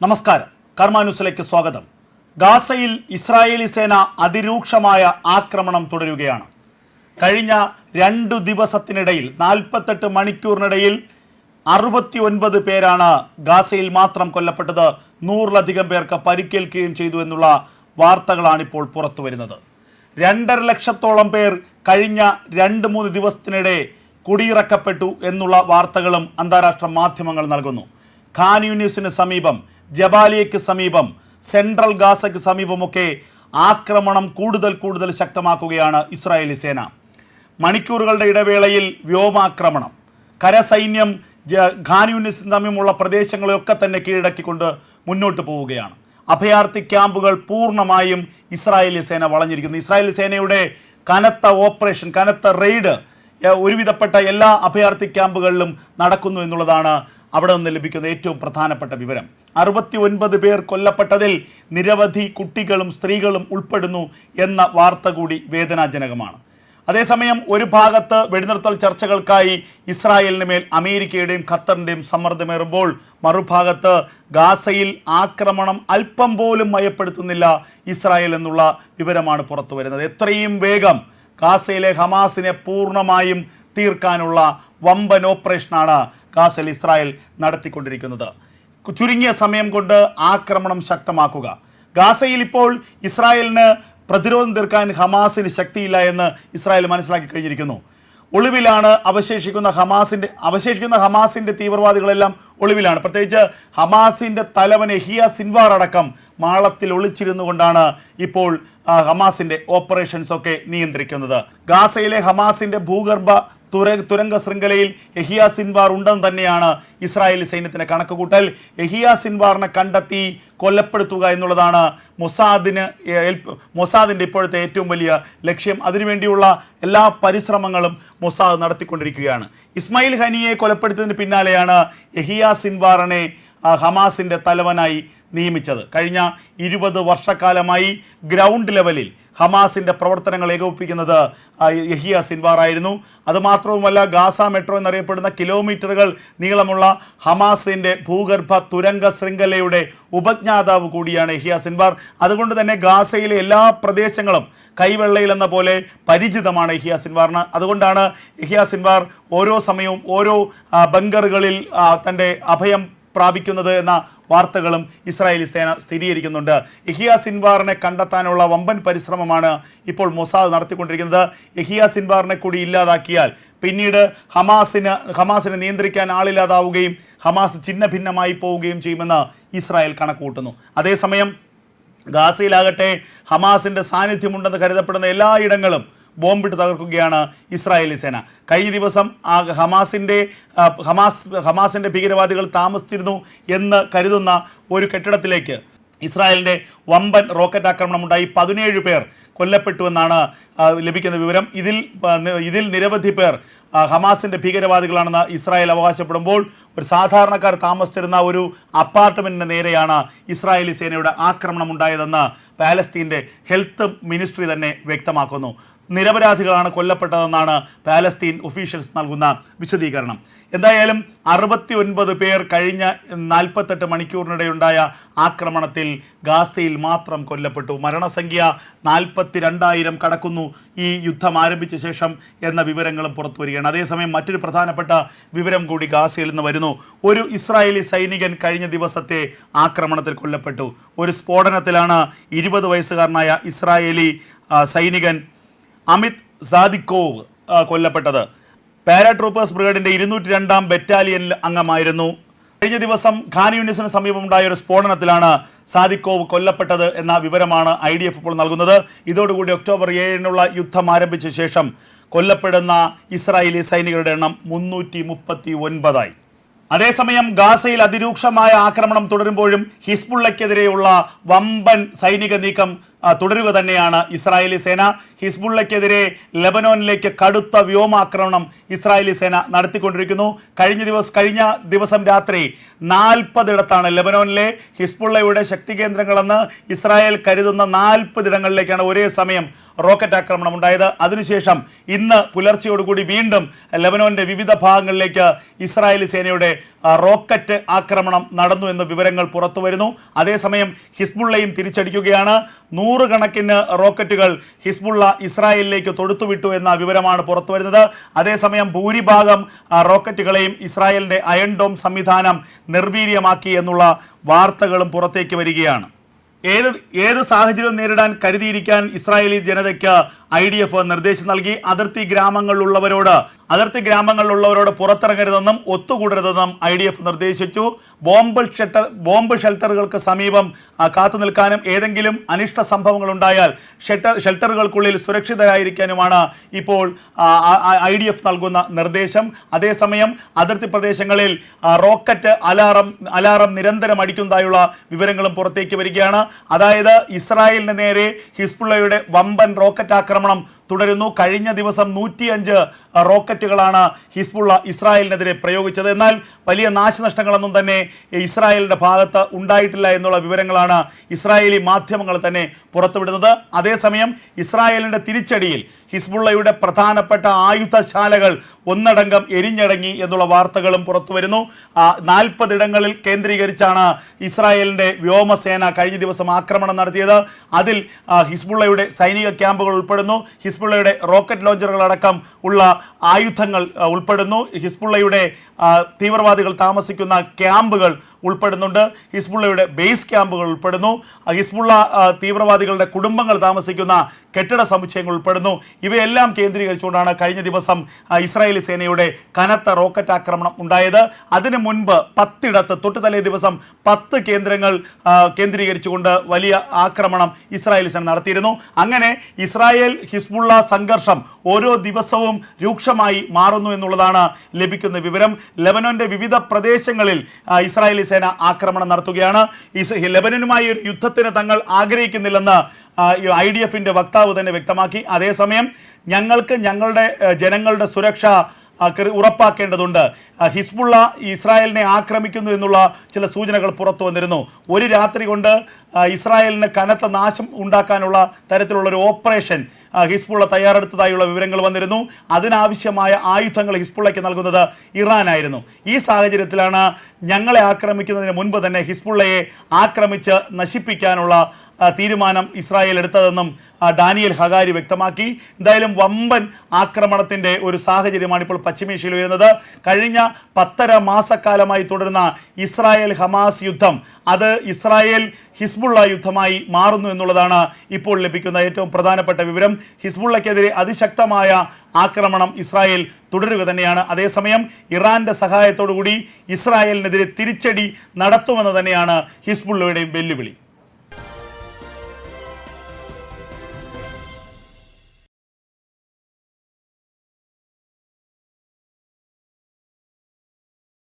നമസ്കാരം. കർമ്മ ന്യൂസിലേക്ക് സ്വാഗതം. ഗാസയിൽ ഇസ്രായേലി സേന അതിരൂക്ഷമായ ആക്രമണം തുടരുകയാണ്. കഴിഞ്ഞ രണ്ടു ദിവസത്തിനിടയിൽ നാൽപ്പത്തെട്ട് മണിക്കൂറിനിടയിൽ അറുപത്തി ഒൻപത് പേരാണ് ഗാസയിൽ മാത്രം കൊല്ലപ്പെട്ടത്. നൂറിലധികം പേർക്ക് പരിക്കേൽക്കുകയും ചെയ്തു എന്നുള്ള വാർത്തകളാണ് ഇപ്പോൾ പുറത്തു വരുന്നത് രണ്ടര ലക്ഷത്തോളം പേർ കഴിഞ്ഞ രണ്ട് മൂന്ന് ദിവസത്തിനിടെ കുടിയിറക്കപ്പെട്ടു എന്നുള്ള വാർത്തകളും അന്താരാഷ്ട്ര മാധ്യമങ്ങൾ നൽകുന്നു. ഖാൻ യൂണിസിന് സമീപം ജബാലിയയ്ക്ക് സമീപം സെൻട്രൽ ഗാസയ്ക്ക് സമീപമൊക്കെ ആക്രമണം കൂടുതൽ കൂടുതൽ ശക്തമാക്കുകയാണ് ഇസ്രായേലി സേന. മണിക്കൂറുകളുടെ ഇടവേളയിൽ വ്യോമാക്രമണം. കരസൈന്യം ഖാനുനിസ് തമ്മിലുള്ള പ്രദേശങ്ങളെയൊക്കെ തന്നെ കീഴടക്കിക്കൊണ്ട് മുന്നോട്ട് പോവുകയാണ്. അഭയാർത്ഥി ക്യാമ്പുകൾ പൂർണമായും ഇസ്രായേലി സേന വളഞ്ഞിരിക്കുന്നു. ഇസ്രായേലി സേനയുടെ കനത്ത ഓപ്പറേഷൻ കനത്ത റെയ്ഡ് ഒരുവിധപ്പെട്ട എല്ലാ അഭയാർത്ഥി ക്യാമ്പുകളിലും നടക്കുന്നു എന്നുള്ളതാണ് അവിടെ നിന്ന് ലഭിക്കുന്ന ഏറ്റവും പ്രധാനപ്പെട്ട വിവരം. അറുപത്തി ഒൻപത് പേർ കൊല്ലപ്പെട്ടതിൽ നിരവധി കുട്ടികളും സ്ത്രീകളും ഉൾപ്പെടുന്നു എന്ന വാർത്ത കൂടി വേദനാജനകമാണ്. അതേസമയം ഒരു ഭാഗത്ത് വെടിനിർത്തൽ ചർച്ചകൾക്കായി ഇസ്രായേലിന് മേൽ അമേരിക്കയുടെയും ഖത്തറിന്റെയും സമ്മർദ്ദമേറുമ്പോൾ മറുഭാഗത്ത് ഗാസയിൽ ആക്രമണം അല്പം പോലും മയപ്പെടുത്തുന്നില്ല ഇസ്രായേൽ എന്നുള്ള വിവരമാണ് പുറത്തു വരുന്നത്. എത്രയും വേഗം ഗാസയിലെ ഹമാസിനെ പൂർണമായും തീർക്കാനുള്ള വമ്പൻ ഓപ്പറേഷനാണ് ഗാസയിൽ ഇസ്രായേൽ നടത്തിക്കൊണ്ടിരിക്കുന്നത്. ചുരുങ്ങിയ സമയം കൊണ്ട് ആക്രമണം ശക്തമാക്കുക. ഗാസയിൽ ഇപ്പോൾ ഇസ്രായേലിന് പ്രതിരോധം തീർക്കാൻ ഹമാസിന് ശക്തിയില്ല എന്ന് ഇസ്രായേൽ മനസ്സിലാക്കി കഴിഞ്ഞിരിക്കുന്നു. ഒളിവിലാണ് അവശേഷിക്കുന്ന ഹമാസിന്റെ അവശേഷിക്കുന്ന ഹമാസിന്റെ തീവ്രവാദികളെല്ലാം ഒളിവിലാണ്. പ്രത്യേകിച്ച് ഹമാസിന്റെ തലവൻ എഹിയ സിൻവാർ അടക്കം മാളത്തിൽ ഒളിച്ചിരുന്നു കൊണ്ടാണ് ഇപ്പോൾ ഹമാസിന്റെ ഓപ്പറേഷൻസ് ഒക്കെ നിയന്ത്രിക്കുന്നത്. ഗാസയിലെ ഹമാസിന്റെ ഭൂഗർഭ തുര തുരങ്ക ശൃംഖലയിൽ എഹിയ സിൻവാർ ഉണ്ടെന്ന് തന്നെയാണ് ഇസ്രായേലി സൈന്യത്തിന്റെ കണക്കുകൂട്ടൽ. എഹിയ സിൻവാറിനെ കണ്ടെത്തി കൊല്ലപ്പെടുത്തുക എന്നുള്ളതാണ് മൊസാദിന് മൊസാദിന്റെ ഇപ്പോഴത്തെ ഏറ്റവും വലിയ ലക്ഷ്യം. അതിനുവേണ്ടിയുള്ള എല്ലാ പരിശ്രമങ്ങളും മൊസാദ് നടത്തിക്കൊണ്ടിരിക്കുകയാണ്. ഇസ്മായിൽ ഹനിയെ കൊലപ്പെടുത്തിയതിന് പിന്നാലെയാണ് എഹിയ സിൻവാറിനെ ഹമാസിന്റെ തലവനായി നിയമിച്ചത്. കഴിഞ്ഞ ഇരുപത് വർഷക്കാലമായി ഗ്രൗണ്ട് ലെവലിൽ ഹമാസിന്റെ പ്രവർത്തനങ്ങൾ ഏകോപിപ്പിക്കുന്നത് യഹിയ സിൻവാർ ആയിരുന്നു. അതുമാത്രവുമല്ല ഗാസ മെട്രോ എന്നറിയപ്പെടുന്ന കിലോമീറ്ററുകൾ നീളമുള്ള ഹമാസിന്റെ ഭൂഗർഭ തുരങ്ക ശൃംഖലയുടെ ഉപജ്ഞാതാവ് കൂടിയാണ് യഹിയ സിൻവാർ. അതുകൊണ്ട് തന്നെ ഗാസയിലെ എല്ലാ പ്രദേശങ്ങളും കൈവെള്ളയിൽ എന്ന പോലെ പരിചിതമാണ് യഹിയ സിൻവാറിന്. അതുകൊണ്ടാണ് യഹിയ സിൻവാർ ഓരോ സമയവും ഓരോ ബങ്കറുകളിൽ തന്റെ അഭയം പ്രാപിക്കുന്നത് എന്ന വാർത്തകളും ഇസ്രായേലി സേന സ്ഥിരീകരിക്കുന്നുണ്ട്. എഹിയ സിൻവാറിനെ കണ്ടെത്താനുള്ള വമ്പൻ പരിശ്രമമാണ് ഇപ്പോൾ മൊസാദ് നടത്തിക്കൊണ്ടിരിക്കുന്നത്. എഹിയ സിൻവാറിനെ കൂടി ഇല്ലാതാക്കിയാൽ പിന്നീട് ഹമാസിന് ഹമാസിനെ നിയന്ത്രിക്കാൻ ആളില്ലാതാവുകയും ഹമാസ് ചിന്ന ഭിന്നമായി പോവുകയും ചെയ്യുമെന്ന് ഇസ്രായേൽ കണക്കുകൂട്ടുന്നു. അതേസമയം ഗാസയിലാകട്ടെ ഹമാസിന്റെ സാന്നിധ്യമുണ്ടെന്ന് കരുതപ്പെടുന്ന എല്ലായിടങ്ങളും ബോംബിട്ട് തകർക്കുകയാണ് ഇസ്രായേലി സേന. കഴിഞ്ഞ ദിവസം ആ ഹമാസിന്റെ ഹമാസ് ഹമാസിന്റെ ഭീകരവാദികൾ താമസിച്ചിരുന്നു എന്ന് കരുതുന്ന ഒരു കെട്ടിടത്തിലേക്ക് ഇസ്രായേലിന്റെ വമ്പൻ റോക്കറ്റ് ആക്രമണം ഉണ്ടായി. പതിനേഴ് പേർ കൊല്ലപ്പെട്ടുവെന്നാണ് ലഭിക്കുന്ന വിവരം. ഇതിൽ ഇതിൽ നിരവധി പേർ ഹമാസിന്റെ ഭീകരവാദികളാണെന്ന് ഇസ്രായേൽ അവകാശപ്പെടുമ്പോൾ ഒരു സാധാരണക്കാർ താമസിച്ചിരുന്ന ഒരു അപ്പാർട്ട്മെന്റിന് നേരെയാണ് ഇസ്രായേലി സേനയുടെ ആക്രമണം ഉണ്ടായതെന്ന് പാലസ്തീന്റെ ഹെൽത്ത് മിനിസ്ട്രി തന്നെ വ്യക്തമാക്കുന്നു. നിരപരാധികളാണ് കൊല്ലപ്പെട്ടതെന്നാണ് പാലസ്തീൻ ഒഫീഷ്യൽസ് നൽകുന്ന വിശദീകരണം. എന്തായാലും അറുപത്തി ഒൻപത് പേർ കഴിഞ്ഞ നാൽപ്പത്തെട്ട് മണിക്കൂറിനിടെയുണ്ടായ ആക്രമണത്തിൽ ഗാസയിൽ മാത്രം കൊല്ലപ്പെട്ടു. മരണസംഖ്യ നാൽപ്പത്തി രണ്ടായിരം കടക്കുന്നു. ഈ യുദ്ധം ആരംഭിച്ച ശേഷം എന്ന വിവരങ്ങളും പുറത്തു വരികയാണ്. അതേസമയം മറ്റൊരു പ്രധാനപ്പെട്ട വിവരം കൂടി ഗാസയിൽ നിന്ന് വരുന്നു. ഒരു ഇസ്രായേലി സൈനികൻ കഴിഞ്ഞ ദിവസത്തെ ആക്രമണത്തിൽ കൊല്ലപ്പെട്ടു. ഒരു സ്ഫോടനത്തിലാണ് ഇരുപത് വയസ്സുകാരനായ ഇസ്രായേലി സൈനികൻ അമിത് സാദിക്കോവ് കൊല്ലപ്പെട്ടത്. പാരാട്രൂപ്പേഴ്സ് ബ്രിഗേഡിന്റെ ഇരുന്നൂറ്റി രണ്ടാം ബറ്റാലിയനിൽ അംഗമായിരുന്നു. കഴിഞ്ഞ ദിവസം ഖാൻ യൂണിസിന് സമീപമുണ്ടായ ഒരു സ്ഫോടനത്തിലാണ് സാദിക്കോവ് കൊല്ലപ്പെട്ടത് എന്ന വിവരമാണ് ഐ ഡി എഫ് ഇപ്പോൾ നൽകുന്നത്. ഇതോടുകൂടി ഒക്ടോബർ ഏഴിനുള്ള യുദ്ധം ആരംഭിച്ച ശേഷം കൊല്ലപ്പെടുന്ന ഇസ്രായേലി സൈനികരുടെ എണ്ണം മുന്നൂറ്റി മുപ്പത്തി ഒൻപതായി അതേസമയം ഗാസയിൽ അതിരൂക്ഷമായ ആക്രമണം തുടരുമ്പോഴും ഹിസ്ബുള്ളയ്ക്കെതിരെയുള്ള വമ്പൻ സൈനിക നീക്കം തുടരുക തന്നെയാണ് ഇസ്രായേലി സേന. ഹിസ്ബുള്ളയ്ക്കെതിരെ ലെബനോനിലേക്ക് കടുത്ത വ്യോമാക്രമണം ഇസ്രായേലി സേന നടത്തിക്കൊണ്ടിരിക്കുന്നു. കഴിഞ്ഞ ദിവസം കഴിഞ്ഞ ദിവസം രാത്രി നാൽപ്പതിടത്താണ് ലെബനോനിലെ ഹിസ്ബുള്ളയുടെ ശക്തി കേന്ദ്രങ്ങളെന്ന് ഇസ്രായേൽ കരുതുന്ന നാൽപ്പതിടങ്ങളിലേക്കാണ് ഒരേ സമയം റോക്കറ്റ് ആക്രമണം ഉണ്ടായത്. അതിനുശേഷം ഇന്ന് പുലർച്ചയോടുകൂടി വീണ്ടും ലെബനോന്റെ വിവിധ ഭാഗങ്ങളിലേക്ക് ഇസ്രായേലി സേനയുടെ റോക്കറ്റ് ആക്രമണം നടന്നു എന്ന വിവരങ്ങൾ പുറത്തു വരുന്നു അതേസമയം ഹിസ്ബുള്ളയും തിരിച്ചടിക്കുകയാണ്. നൂറുകണക്കിന് റോക്കറ്റുകൾ ഹിസ്ബുള്ള ഇസ്രായേലിലേക്ക് തൊടുത്തുവിട്ടു എന്ന വിവരമാണ് പുറത്തു വരുന്നത് അതേസമയം ഭൂരിഭാഗം റോക്കറ്റുകളെയും ഇസ്രായേലിന്റെ അയൺ ഡോം സംവിധാനം നിർവീര്യമാക്കി എന്നുള്ള വാർത്തകളും പുറത്തേക്ക് വരികയാണ്. ഏത് ഏത് സാഹചര്യവും നേരിടാൻ കരുതിയിരിക്കാൻ ഇസ്രായേലി ജനതയ്ക്ക് ഐ ഡി എഫ് നിർദ്ദേശം നൽകി. അതിർത്തി ഗ്രാമങ്ങളിലുള്ളവരോട് അതിർത്തി ഗ്രാമങ്ങളിലുള്ളവരോട് പുറത്തിറങ്ങരുതെന്നും ഒത്തുകൂടരുതെന്നും ഐ ഡി എഫ് നിർദ്ദേശിച്ചു. ബോംബ് ഷെൽട്ടർ ബോംബ് ഷെൽട്ടറുകൾക്ക് സമീപം കാത്തു നിൽക്കാനും ഏതെങ്കിലും അനിഷ്ട സംഭവങ്ങൾ ഉണ്ടായാൽ ഷെൽട്ടർ ഷെൽട്ടറുകൾക്കുള്ളിൽ സുരക്ഷിതരായിരിക്കാനുമാണ് ഇപ്പോൾ ഐ ഡി എഫ് നൽകുന്ന നിർദ്ദേശം. അതേസമയം അതിർത്തി പ്രദേശങ്ങളിൽ റോക്കറ്റ് അലാറം അലാറം നിരന്തരം അടിക്കുന്നതായുള്ള വിവരങ്ങളും പുറത്തേക്ക് വരികയാണ്. അതായത് ഇസ്രായേലിന് നേരെ ഹിസ്ബുള്ളയുടെ വമ്പൻ റോക്കറ്റ് ആക്രമണം തുടരുന്നു. കഴിഞ്ഞ ദിവസം നൂറ്റിയഞ്ച് റോക്കറ്റുകളാണ് ഹിസ്ബുള്ള ഇസ്രായേലിനെതിരെ പ്രയോഗിച്ചത്. എന്നാൽ വലിയ നാശനഷ്ടങ്ങളൊന്നും തന്നെ ഇസ്രായേലിന്റെ ഭാഗത്ത് ഉണ്ടായിട്ടില്ല എന്നുള്ള വിവരങ്ങളാണ് ഇസ്രായേലി മാധ്യമങ്ങൾ തന്നെ പുറത്തുവിടുന്നത്. അതേസമയം ഇസ്രായേലിന്റെ തിരിച്ചടിയിൽ ഹിസ്ബുള്ളയുടെ പ്രധാനപ്പെട്ട ആയുധശാലകൾ ഒന്നടങ്കം എരിഞ്ഞടങ്ങി എന്നുള്ള വാർത്തകളും പുറത്തു വരുന്നു നാൽപ്പതിടങ്ങളിൽ കേന്ദ്രീകരിച്ചാണ് ഇസ്രായേലിന്റെ വ്യോമസേന കഴിഞ്ഞ ദിവസം ആക്രമണം നടത്തിയത്. അതിൽ ഹിസ്ബുള്ളയുടെ സൈനിക ക്യാമ്പുകൾ ഉൾപ്പെടുന്നു. ഹിസ്ബുള്ളയുടെ റോക്കറ്റ് ലോഞ്ചറുകളടക്കം ഉള്ള ആയുധങ്ങൾ ഉൾപ്പെടുന്നു. ഹിസ്ബുള്ളയുടെ തീവ്രവാദികൾ താമസിക്കുന്ന ക്യാമ്പുകൾ ഉൾപ്പെടുന്നുണ്ട്. ഹിസ്ബുള്ളയുടെ ബേസ് ക്യാമ്പുകൾ ഉൾപ്പെടുന്നു. ഹിസ്ബുള്ള തീവ്രവാദികളുടെ കുടുംബങ്ങൾ താമസിക്കുന്ന കെട്ടിട സമുച്ചയങ്ങൾ ഉൾപ്പെടുന്നു. ഇവയെല്ലാം കേന്ദ്രീകരിച്ചുകൊണ്ടാണ് കഴിഞ്ഞ ദിവസം ഇസ്രായേലി സേനയുടെ കനത്ത റോക്കറ്റ് ആക്രമണം ഉണ്ടായത്. അതിനു മുൻപ് പത്തിടത്ത് തൊട്ടു തലേ ദിവസം പത്ത് കേന്ദ്രങ്ങൾ കേന്ദ്രീകരിച്ചുകൊണ്ട് വലിയ ആക്രമണം ഇസ്രായേലി സേന നടത്തിയിരുന്നു. അങ്ങനെ ഇസ്രായേൽ ഹിസ്ബുള്ള സംഘർഷം ഓരോ ദിവസവും രൂക്ഷമായി മാറുന്നു എന്നുള്ളതാണ് ലഭിക്കുന്ന വിവരം. ലെബനോന്റെ വിവിധ പ്രദേശങ്ങളിൽ ആ, സേന ആക്രമണം നടത്തുകയാണ്. ലെബനനുമായി ഒരു യുദ്ധത്തിന് തങ്ങൾ ആഗ്രഹിക്കുന്നില്ലെന്ന് ഐ ഡി എഫിന്റെ വക്താവ് തന്നെ വ്യക്തമാക്കി. അതേസമയം ഞങ്ങൾക്ക് ഞങ്ങളുടെ ജനങ്ങളുടെ സുരക്ഷ ഉറപ്പാക്കേണ്ടതുണ്ട്. ഹിസ്ബുള്ള ഇസ്രായേലിനെ ആക്രമിക്കുന്നു എന്നുള്ള ചില സൂചനകൾ പുറത്തു വന്നിരുന്നു. ഒരു രാത്രി കൊണ്ട് ഇസ്രായേലിന് കനത്ത നാശം ഉണ്ടാക്കാനുള്ള തരത്തിലുള്ള ഒരു ഓപ്പറേഷൻ ഹിസ്ബുള്ള തയ്യാറെടുത്തതായുള്ള വിവരങ്ങൾ വന്നിരുന്നു. അതിനാവശ്യമായ ആയുധങ്ങൾ ഹിസ്ബുള്ളയ്ക്ക് നൽകുന്നത് ഇറാനായിരുന്നു. ഈ സാഹചര്യത്തിലാണ് ഞങ്ങളെ ആക്രമിക്കുന്നതിന് മുൻപ് തന്നെ ഹിസ്ബുള്ളയെ ആക്രമിച്ച് നശിപ്പിക്കാനുള്ള തീരുമാനം ഇസ്രായേൽ എടുത്തതെന്നും ഡാനിയൽ ഹഗാരി വ്യക്തമാക്കി. എന്തായാലും വമ്പൻ ആക്രമണത്തിന്റെ ഒരു സാഹചര്യമാണ് ഇപ്പോൾ പശ്ചിമേഷ്യയിൽ വരുന്നത് കഴിഞ്ഞ പത്തര മാസക്കാലമായി തുടരുന്ന ഇസ്രായേൽ ഹമാസ് യുദ്ധം അത് ഇസ്രായേൽ ഹിസ്ബുള്ള യുദ്ധമായി മാറുന്നു എന്നുള്ളതാണ് ഇപ്പോൾ ലഭിക്കുന്ന ഏറ്റവും പ്രധാനപ്പെട്ട വിവരം. ഹിസ്ബുള്ളയ്ക്കെതിരെ അതിശക്തമായ ആക്രമണം ഇസ്രായേൽ തുടരുക തന്നെയാണ്. അതേസമയം ഇറാന്റെ സഹായത്തോടു കൂടി ഇസ്രായേലിനെതിരെ തിരിച്ചടി നടത്തുമെന്ന് തന്നെയാണ് ഹിസ്ബുള്ളയുടെയും വെല്ലുവിളി.